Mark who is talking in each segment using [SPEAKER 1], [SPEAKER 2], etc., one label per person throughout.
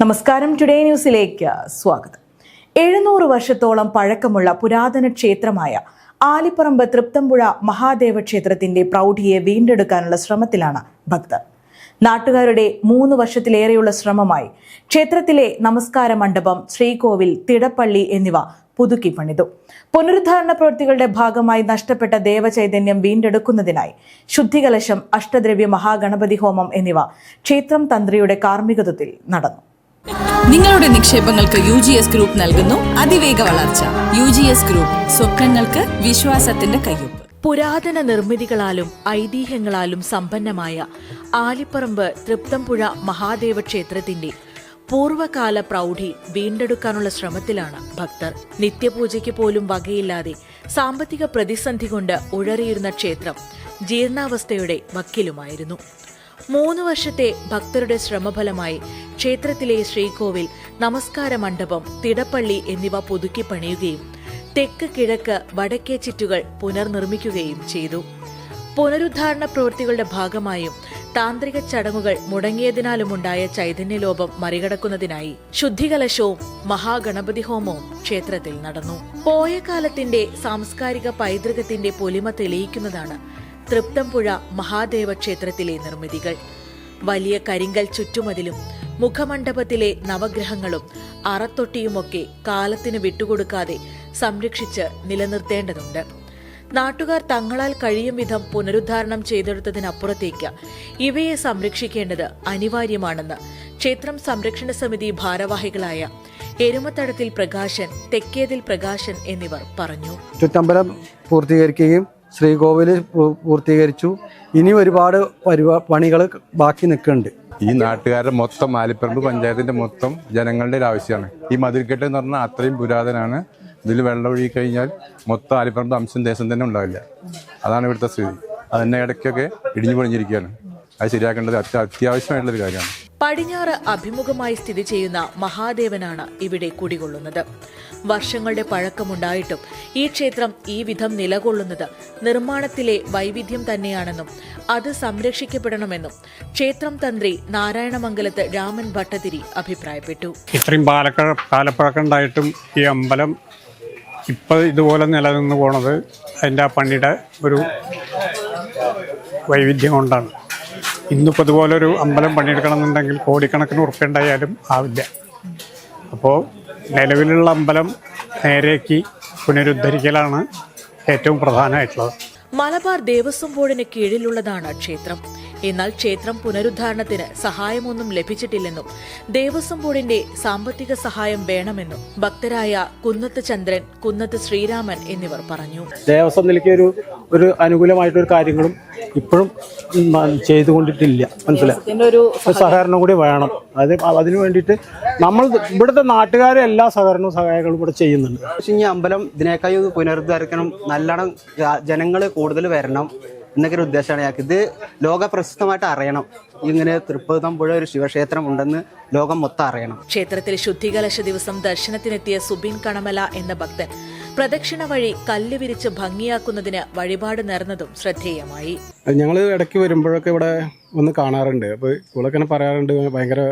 [SPEAKER 1] നമസ്കാരം. ടുഡേ ന്യൂസിലേക്ക് സ്വാഗതം. എഴുന്നൂറ് വർഷത്തോളം പഴക്കമുള്ള പുരാതന ക്ഷേത്രമായ ആലിപ്പറമ്പ് തൃപ്തമ്പുഴ മഹാദേവ ക്ഷേത്രത്തിന്റെ പ്രൗഢിയെ വീണ്ടെടുക്കാനുള്ള ശ്രമത്തിലാണ് ഭക്തർ. നാട്ടുകാരുടെ മൂന്ന് വർഷത്തിലേറെയുള്ള ശ്രമമായി ക്ഷേത്രത്തിലെ നമസ്കാര മണ്ഡപം ശ്രീകോവിൽ തിടപ്പള്ളി എന്നിവ പുതുക്കി പണിതു. പുനരുദ്ധാരണ പ്രവൃത്തികളുടെ ഭാഗമായി നഷ്ടപ്പെട്ട ദേവചൈതന്യം വീണ്ടെടുക്കുന്നതിനായി ശുദ്ധികലശം അഷ്ടദ്രവ്യ മഹാഗണപതി ഹോമം എന്നിവ ക്ഷേത്രം തന്ത്രിയുടെ കാർമ്മികത്വത്തിൽ നടന്നു.
[SPEAKER 2] നിങ്ങളുടെ നിക്ഷേപങ്ങൾക്ക് യു ജി എസ് ഗ്രൂപ്പ് നൽകുന്നു. അതിവേഗ വളർച്ച. യു ജി എസ് ഗ്രൂപ്പ് സ്വപ്നങ്ങൾക്ക് വിശ്വാസത്തിന്റെ കയ്യൊപ്പ്.
[SPEAKER 3] പുരാതന നിർമ്മിതികളാലും ഐതിഹ്യങ്ങളാലും സമ്പന്നമായ ആലിപ്പറമ്പ് തൃപ്തംപുഴ മഹാദേവ ക്ഷേത്രത്തിന്റെ പൂർവകാല പ്രൗഢി വീണ്ടെടുക്കാനുള്ള ശ്രമത്തിലാണ് ഭക്തർ. നിത്യപൂജയ്ക്ക് പോലും വകയില്ലാതെ സാമ്പത്തിക പ്രതിസന്ധി കൊണ്ട് ഉഴറിയിരുന്ന ക്ഷേത്രം ജീർണാവസ്ഥയുടെ വക്കിലുമായിരുന്നു. മൂന്ന് വർഷത്തെ ഭക്തരുടെ ശ്രമഫലമായി ക്ഷേത്രത്തിലെ ശ്രീകോവിൽ നമസ്കാര മണ്ഡപം തിടപ്പള്ളി എന്നിവ പുതുക്കി പണിയുകയും തെക്ക് കിഴക്ക് വടക്കേ ചിറ്റുകൾ പുനർനിർമ്മിക്കുകയും ചെയ്തു. പുനരുദ്ധാരണ പ്രവൃത്തികളുടെ ഭാഗമായും താന്ത്രിക ചടങ്ങുകൾ മുടങ്ങിയതിനാലുമുണ്ടായ ചൈതന്യലോപം മറികടക്കുന്നതിനായി ശുദ്ധികലശവും മഹാഗണപതി ഹോമവും ക്ഷേത്രത്തിൽ നടന്നു. പോയകാലത്തിന്റെ സാംസ്കാരിക പൈതൃകത്തിന്റെ പൊലിമ തെളിയിക്കുന്നതാണ് തൃപ്തംപുഴ മഹാദേവ ക്ഷേത്രത്തിലെ നിർമ്മിതികൾ. വലിയ കരിങ്കൽ ചുറ്റുമതിലും മുഖമണ്ഡപത്തിലെ നവഗ്രഹങ്ങളും അറത്തൊട്ടിയുമൊക്കെ കാലത്തിന് വിട്ടുകൊടുക്കാതെ സംരക്ഷിച്ച് നിലനിർത്തേണ്ടതുണ്ട്. നാട്ടുകാർ തങ്ങളാൽ കഴിയും വിധം പുനരുദ്ധാരണം ചെയ്തെടുത്തതിനപ്പുറത്തേക്ക് ഇവയെ സംരക്ഷിക്കേണ്ടത് അനിവാര്യമാണെന്ന് ക്ഷേത്രം സംരക്ഷണ സമിതി ഭാരവാഹികളായ എരുമത്തടത്തിൽ പ്രകാശൻ തെക്കേതിൽ പ്രകാശൻ എന്നിവർ പറഞ്ഞു.
[SPEAKER 4] ചുറ്റമ്പലം പൂർത്തീകരിക്കുകയും ശ്രീകോവിൽ പൂർത്തീകരിച്ചു. ഇനി ഒരുപാട് പരിപാ പണികൾ ബാക്കി നിൽക്കുന്നുണ്ട്.
[SPEAKER 5] ഈ നാട്ടുകാരുടെ മൊത്തം ആലിപ്പറമ്പ് പഞ്ചായത്തിന്റെ മൊത്തം ജനങ്ങളുടെ ഒരു ആവശ്യമാണ്. ഈ മതിൽക്കെട്ട് എന്ന് പറഞ്ഞാൽ അത്രയും പുരാതനാണ്. ഇതിൽ വെള്ളം ഒഴുകി കഴിഞ്ഞാൽ മൊത്തം ആലിപ്പറമ്പ് അംശം ദേശം തന്നെ ഉണ്ടാവില്ല. അതാണ് ഇവിടുത്തെ സ്ഥിതി. അതിന്റെ ഇടയ്ക്കൊക്കെ ഇടിഞ്ഞു പൊളിഞ്ഞിരിക്കുകയാണ്. അത് ശരിയാക്കേണ്ടത് അത്യാവശ്യമായിട്ടുള്ളൊരു കാര്യമാണ്.
[SPEAKER 3] പടിഞ്ഞാറ് അഭിമുഖമായി സ്ഥിതി ചെയ്യുന്ന മഹാദേവനാണ് ഇവിടെ കുടികൊള്ളുന്നത്. വർഷങ്ങളുടെ പഴക്കമുണ്ടായിട്ടും ഈ ക്ഷേത്രം ഈ വിധം നിലകൊള്ളുന്നത് നിർമ്മാണത്തിലെ വൈവിധ്യം തന്നെയാണെന്നും അത് സംരക്ഷിക്കപ്പെടണമെന്നും ക്ഷേത്രം തന്ത്രി നാരായണമംഗലത്ത് രാമൻ ഭട്ടതിരി അഭിപ്രായപ്പെട്ടു.
[SPEAKER 6] ഇത്രയും പാലക്ക കാലപ്പഴക്കം ഉണ്ടായിട്ടും ഈ അമ്പലം ഇപ്പോൾ ഇതുപോലെ നിലനിന്ന് പോണത് അതിന്റെ ആ പണിയുടെ ഒരു വൈവിധ്യം കൊണ്ടാണ്. ഇന്നിപ്പോൾ ഇതുപോലൊരു അമ്പലം പണിയെടുക്കണമെന്നുണ്ടെങ്കിൽ കോടിക്കണക്കിന് ഉറുപ്പ്യ ഉണ്ടായാലും ആവില്ല. അപ്പോൾ നിലവിലുള്ള അമ്പലം നേരേക്ക് പുനരുദ്ധരിക്കലാണ് ഏറ്റവും പ്രധാനമായിട്ടുള്ളത്.
[SPEAKER 3] മലബാർ ദേവസ്വം ബോർഡിന് കീഴിലുള്ളതാണ് ക്ഷേത്രം. എന്നാൽ ക്ഷേത്രം പുനരുദ്ധാരണത്തിന് സഹായമൊന്നും ലഭിച്ചിട്ടില്ലെന്നും ദേവസ്വം ബോർഡിന്റെ സാമ്പത്തിക സഹായം വേണമെന്നും ഭക്തരായ കുന്നത്ത് ചന്ദ്രൻ കുന്നത്ത് ശ്രീരാമൻ എന്നിവർ പറഞ്ഞു.
[SPEAKER 4] ദേവസ്വം നിലയ്ക്ക് ഒരു ഒരു അനുകൂലമായിട്ടൊരു കാര്യങ്ങളും ഇപ്പോഴും ചെയ്തുകൊണ്ടിട്ടില്ല. മനസ്സിലായി? ഒരു സഹകരണം കൂടി വേണം. അത് അതിന് വേണ്ടിയിട്ട് നമ്മൾ ഇവിടുത്തെ നാട്ടുകാരെ എല്ലാ സഹകരണവും സഹായങ്ങളും ഇവിടെ ചെയ്യുന്നുണ്ട്.
[SPEAKER 7] പക്ഷേ ഈ അമ്പലം ഇതിനേക്കായി ഒന്ന് പുനരുദ്ധാരിക്കണം. നല്ലോണം ജനങ്ങൾ കൂടുതൽ വരണം. എന്നൊക്കെ ഒരു ഉദ്ദേശമാണ് ഞങ്ങൾക്ക്. ഇത് ലോക പ്രശസ്തമായിട്ട് അറിയണം. ഇങ്ങനെ തൃപ്പതമ്പുഴ ഒരു ശിവക്ഷേത്രം ഉണ്ടെന്ന് ലോകം മൊത്തം അറിയണം.
[SPEAKER 3] ക്ഷേത്രത്തിൽ ശുദ്ധികലശ ദിവസം ദർശനത്തിനെത്തിയ സുബിൻ കണമല എന്ന ഭക്തൻ പ്രദക്ഷിണ വഴി കല്ല് വിരിച്ച് ഭംഗിയാക്കുന്നതിന് വഴിപാട് നേർന്നതും ശ്രദ്ധേയമായി.
[SPEAKER 8] ഞങ്ങൾ ഇടയ്ക്ക് വരുമ്പോഴൊക്കെ ഇവിടെ ഒന്ന് കാണാറുണ്ട്. അപ്പോൾ ഇവളൊക്കെ പറയാറുണ്ട് ഭയങ്കര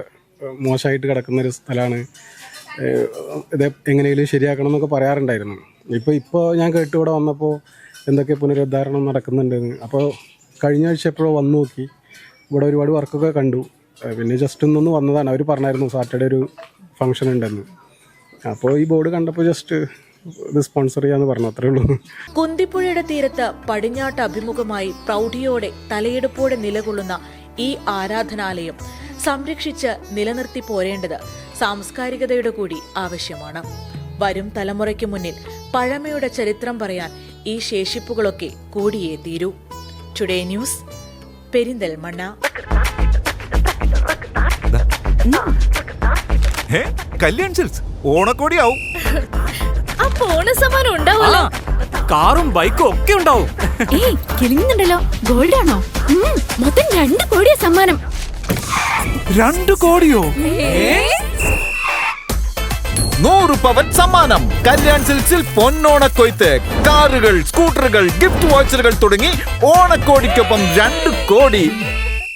[SPEAKER 8] മോശമായിട്ട് കിടക്കുന്ന ഒരു സ്ഥലമാണ്. ഇത് എങ്ങനെയെങ്കിലും ശരിയാക്കണം എന്നൊക്കെ പറയാറുണ്ടായിരുന്നു. ഇപ്പോൾ ഇപ്പോൾ ഞാൻ കേട്ടു ഇവിടെ വന്നപ്പോൾ എന്തൊക്കെ പുനരുദ്ധാരണം നടക്കുന്നുണ്ടെന്ന് അപ്പോൾ കഴിഞ്ഞ ആഴ്ച എപ്പോഴോ വന്നു നോക്കി. ഇവിടെ ഒരുപാട് വർക്കൊക്കെ കണ്ടു. പിന്നെ ജസ്റ്റ് ഒന്നൊന്ന് വന്നതാണ്. അവർ പറഞ്ഞായിരുന്നു സാറ്റർഡേ ഒരു ഫംഗ്ഷൻ ഉണ്ടെന്ന്. അപ്പോൾ ഈ ബോർഡ് കണ്ടപ്പോൾ ജസ്റ്റ് ഇത് ചെയ്യാമെന്ന് പറഞ്ഞു. അത്രേ ഉള്ളൂ.
[SPEAKER 3] കുന്തിപ്പുഴയുടെ തീരത്ത് പടിഞ്ഞാട്ട് അഭിമുഖമായി പ്രൗഢിയോടെ തലയെടുപ്പോടെ നിലകൊള്ളുന്ന ഈ ആരാധനാലയം സംരക്ഷിച്ച് നിലനിർത്തി പോരേണ്ടത് സാംസ്കാരികതയുടെ കൂടി ആവശ്യമാണ്. വരും തലമുറയ്ക്ക് മുന്നിൽ പഴമയുടെ ചരിത്രം പറയാൻ ഈ ശേഷിപ്പുകളൊക്കെ കൂടിയേ തീരൂ. Today news Perinthalmanna.
[SPEAKER 9] Kalyan Kalyan ഓണക്കോടി ഓണക്കോടിയാവും.
[SPEAKER 10] അപ്പൊ ഓണസമ്മാനം ഉണ്ടാവുമല്ലോ.
[SPEAKER 9] കാറും ബൈക്കും ഒക്കെ ഉണ്ടാവും.
[SPEAKER 10] ഏയ് കിളിങ്ങുന്നുണ്ടല്ലോ. ഗോൾഡ് ആണോ മൊത്തം രണ്ട് കോടിയാ സമ്മാനം.
[SPEAKER 9] രണ്ട് കോടിയോ? നൂറ് പവൻ സമ്മാനം. കല്യാൺ സിൽക്സിൽ പൊന്നോണക്കൊയ്ത്ത് കാറുകൾ സ്കൂട്ടറുകൾ ഗിഫ്റ്റ് വാച്ചറുകൾ തുടങ്ങി ഓണക്കോടിക്കൊപ്പം രണ്ട് കോടി.